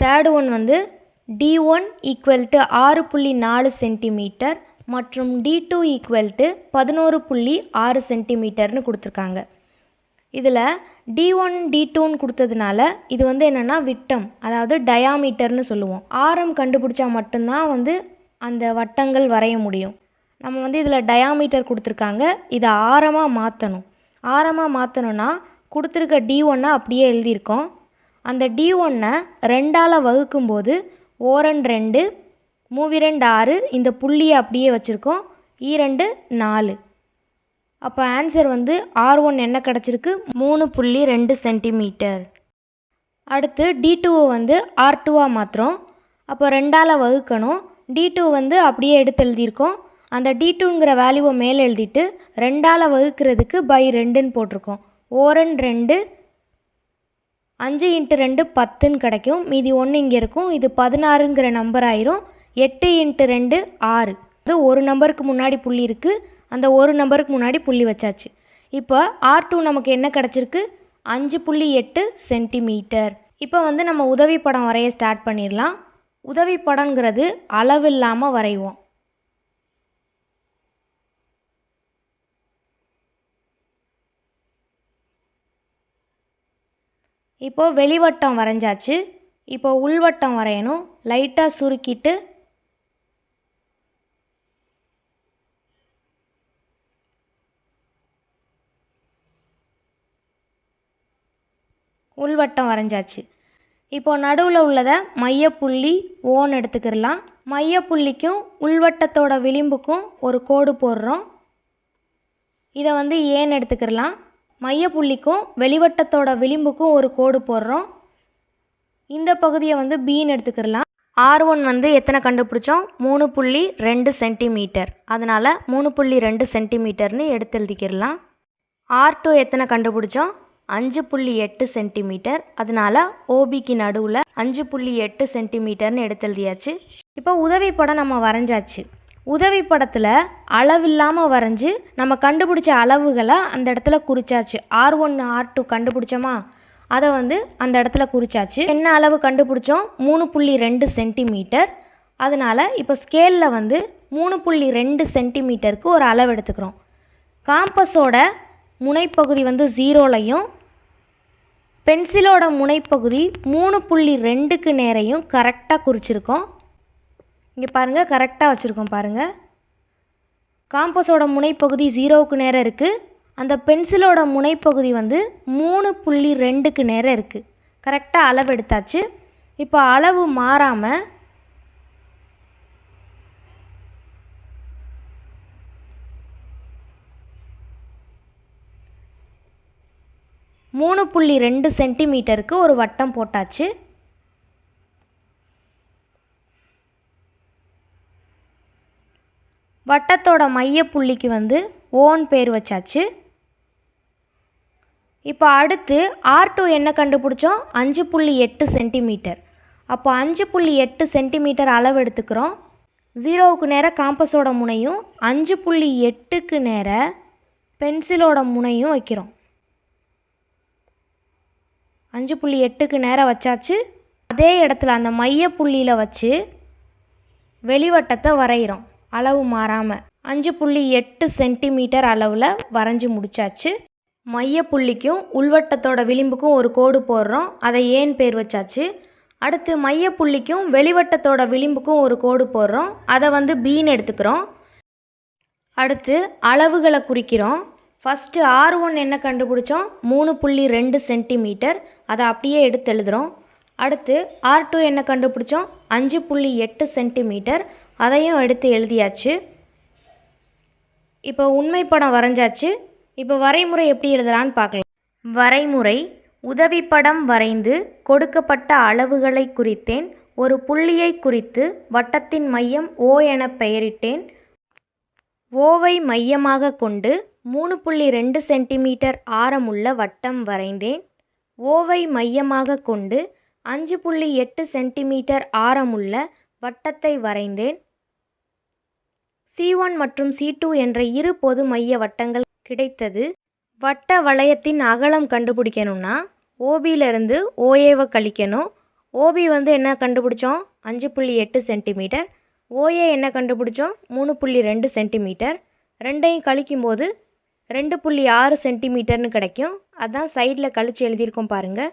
Third one வந்து T one equal to ஆறு புள்ளி நாலு சென்டிமீட்டர் மற்றும் டி டூ ஈக்குவல் டு பதினோரு புள்ளி ஆறு சென்டிமீட்டர்னு கொடுத்துருக்காங்க. இதில் டி ஒன் டி டூன்னு கொடுத்ததுனால இது வந்து என்னென்னா விட்டம் அதாவது டயாமீட்டர்னு சொல்லுவோம். ஆரம் கண்டுபிடிச்சா மட்டும்தான் வந்து அந்த வட்டங்கள் வரைய முடியும். நம்ம வந்து இதில் டயாமீட்டர் கொடுத்துருக்காங்க. இதை ஆரமாக மாற்றணும் ஆரமாக மாற்றணுன்னா கொடுத்துருக்க டி ஒன்னை அப்படியே எழுதியிருக்கோம். அந்த டி ஒன்னை ரெண்டால் வகுக்கும்போது ஓரன் ரெண்டு மூவிரண்டு ஆறு இந்த புள்ளியை அப்படியே வச்சுருக்கோம். ஈரெண்டு e நாலு. அப்போ ஆன்சர் வந்து ஆர் ஒன் என்ன கிடச்சிருக்கு? மூணு புள்ளி ரெண்டு சென்டிமீட்டர் அடுத்து டி டூவை வந்து ஆர் டூவாக மாற்றுறோம் அப்போ ரெண்டால் வகுக்கணும். டி டூ வந்து அப்படியே எடுத்து எழுதியிருக்கோம். அந்த டி டூங்கிற வேல்யூவை மேலே எழுதிட்டு ரெண்டால் வகுக்கிறதுக்கு பை ரெண்டுன்னு போட்டிருக்கோம். ஓரன் ரெண்டு அஞ்சு இன்ட்டு ரெண்டு பத்துன்னு கிடைக்கும். மீதி ஒன்று இங்கே இருக்கும். இது பதினாறுங்கிற நம்பர் ஆயிரும். எட்டு இன்ட்டு ரெண்டு ஆறு. அது ஒரு நம்பருக்கு முன்னாடி புள்ளி இருக்குது அந்த ஒரு நம்பருக்கு முன்னாடி புள்ளி வச்சாச்சு. இப்போ ஆர் டூ நமக்கு என்ன கிடச்சிருக்கு? அஞ்சு புள்ளி எட்டு சென்டிமீட்டர். இப்போ வந்து நம்ம உதவி படம் வரைய ஸ்டார்ட் பண்ணிடலாம். உதவி படங்கிறது அளவில்லாமல் வரைவோம். இப்போது வெளிவட்டம் வரைஞ்சாச்சு. இப்போ உள்வட்டம் வரையணும். லைட்டாக சுருக்கிட்டு உள்வட்டம் வரைஞ்சாச்சு. இப்போ நடுவில் உள்ளதை மையப்புள்ளி ஓன் எடுத்துக்கிடலாம். மையப்புள்ளிக்கும் உள்வட்டத்தோட விளிம்புக்கும் ஒரு கோடு போடுறோம். இதை வந்து ஏன்னு எடுத்துக்கிடலாம். மையப்புள்ளிக்கும் வெளிவட்டத்தோட விளிம்புக்கும் ஒரு கோடு போடுறோம். இந்த பகுதியை வந்து பின்னு எடுத்துக்கிடலாம். ஆர் ஒன் வந்து எத்தனை கண்டுபிடிச்சோம்? மூணு புள்ளி ரெண்டு சென்டிமீட்டர் அதனால் மூணு புள்ளி ரெண்டு சென்டிமீட்டர்னு எடுத்து எழுதிக்கிடலாம். ஆர் டூ எத்தனை கண்டுபிடிச்சோம்? அஞ்சு புள்ளி எட்டு சென்டிமீட்டர் அதனால ஓபிக்கு நடுவில் அஞ்சு புள்ளி எட்டு சென்டிமீட்டர்னு எடுத்து எழுதியாச்சு. இப்போ உதவி படம் நம்ம வரைஞ்சாச்சு. உதவி படத்தில் அளவில்லாமல் வரைஞ்சி நம்ம கண்டுபிடிச்ச அளவுகளை அந்த இடத்துல குறிச்சாச்சு. ஆர் ஒன்று ஆர் டூ கண்டுபிடிச்சோமா? அதை வந்து அந்த இடத்துல குறிச்சாச்சு. என்ன அளவு கண்டுபிடிச்சோம்? மூணு புள்ளி ரெண்டு சென்டிமீட்டர். அதனால் இப்போ ஸ்கேலில் வந்து மூணு புள்ளி ரெண்டு சென்டிமீட்டருக்கு ஒரு அளவு எடுத்துக்கிறோம். காம்பஸோட முனைப்பகுதி வந்து ஜீரோலையும் பென்சிலோட முனைப்பகுதி மூணு புள்ளி ரெண்டுக்கு நேரையும் கரெக்டாக குறிச்சிருக்கோம். இங்கே பாருங்கள் கரெக்டாக வச்சுருக்கோம் பாருங்கள் காம்பஸோட முனைப்பகுதி ஜீரோவுக்கு நேரம் இருக்குது அந்த பென்சிலோட முனைப்பகுதி வந்து மூணு புள்ளி ரெண்டுக்கு நேரம் இருக்குது கரெக்டாக அளவு எடுத்தாச்சு. இப்போ அளவு மாறாமல் மூணு புள்ளி ரெண்டு சென்டிமீட்டருக்கு ஒரு வட்டம் போட்டாச்சு. வட்டத்தோட மையப்புள்ளிக்கு வந்து ஓன் பேர் வச்சாச்சு. இப்போ அடுத்து ஆர் டூ என்ன கண்டுபிடிச்சோம்? அஞ்சு புள்ளி எட்டு சென்டிமீட்டர். அப்போ அஞ்சு புள்ளி எட்டு சென்டிமீட்டர் அளவு எடுத்துக்கிறோம். ஜீரோவுக்கு நேராக காம்பஸோட முனையும் அஞ்சு புள்ளி எட்டுக்கு நேராக பென்சிலோட முனையும் வைக்கிறோம். அஞ்சு புள்ளி எட்டுக்கு நேரம் வச்சாச்சு. அதே இடத்துல அந்த மையப்புள்ளியில் வச்சு வெளிவட்டத்தை வரைகிறோம். அளவு மாறாமல் அஞ்சு புள்ளி எட்டு சென்டிமீட்டர் அளவில் வரைஞ்சி முடிச்சாச்சு. மையப்புள்ளிக்கும் உள்வட்டத்தோட விளிம்புக்கும் ஒரு கோடு போடுறோம். அதை ஏன் பேர் வச்சாச்சு? அடுத்து மையப்புள்ளிக்கும் வெளிவட்டத்தோட விளிம்புக்கும் ஒரு கோடு போடுறோம். அதை வந்து பீன் எடுத்துக்கிறோம். அடுத்து அளவுகளை குறிக்கிறோம். ஃபஸ்ட்டு ஆர் ஒன் என்ன கண்டுபிடிச்சோம்? மூணு புள்ளி ரெண்டு சென்டிமீட்டர். அதை அப்படியே எடுத்து எழுதுகிறோம் அடுத்து ஆர் டூ என்ன கண்டுபிடிச்சோம்? அஞ்சு புள்ளி எட்டு சென்டிமீட்டர். அதையும் எடுத்து எழுதியாச்சு. இப்போ உண்மை படம் வரைஞ்சாச்சு. இப்போ வரைமுறை எப்படி எழுதலான்னு பார்க்கலாம். வரைமுறை உதவிப்படம் வரைந்து கொடுக்கப்பட்ட அளவுகளை குறித்தேன். ஒரு புள்ளியை குறித்து வட்டத்தின் மையம் ஓ என பெயரிட்டேன். ஓவை மையமாக கொண்டு மூணு புள்ளி ரெண்டு சென்டிமீட்டர் ஆரமுள்ள வட்டம் வரைந்தேன். ஓவை மையமாக கொண்டு அஞ்சு புள்ளி எட்டு சென்டிமீட்டர் ஆரமுள்ள வட்டத்தை வரைந்தேன். சி ஒன் மற்றும் சி டூ என்ற இரு பொது மைய வட்டங்கள் கிடைத்தது. வட்ட வளையத்தின் அகலம் கண்டுபிடிக்கணும்னா ஓபியிலிருந்து ஓஏவை கழிக்கணும். ஓபி வந்து என்ன கண்டுபிடிச்சோம்? அஞ்சு புள்ளி எட்டு சென்டிமீட்டர். ஓஏ என்ன கண்டுபிடிச்சோம்? மூணு புள்ளி ரெண்டு சென்டிமீட்டர். ரெண்டையும் கழிக்கும்போது ரெண்டு புள்ளி ஆறு சென்டிமீட்டர்னு கிடைக்கும். அதான் சைடில் கழிச்சு எழுதியிருக்கோம் பாருங்கள்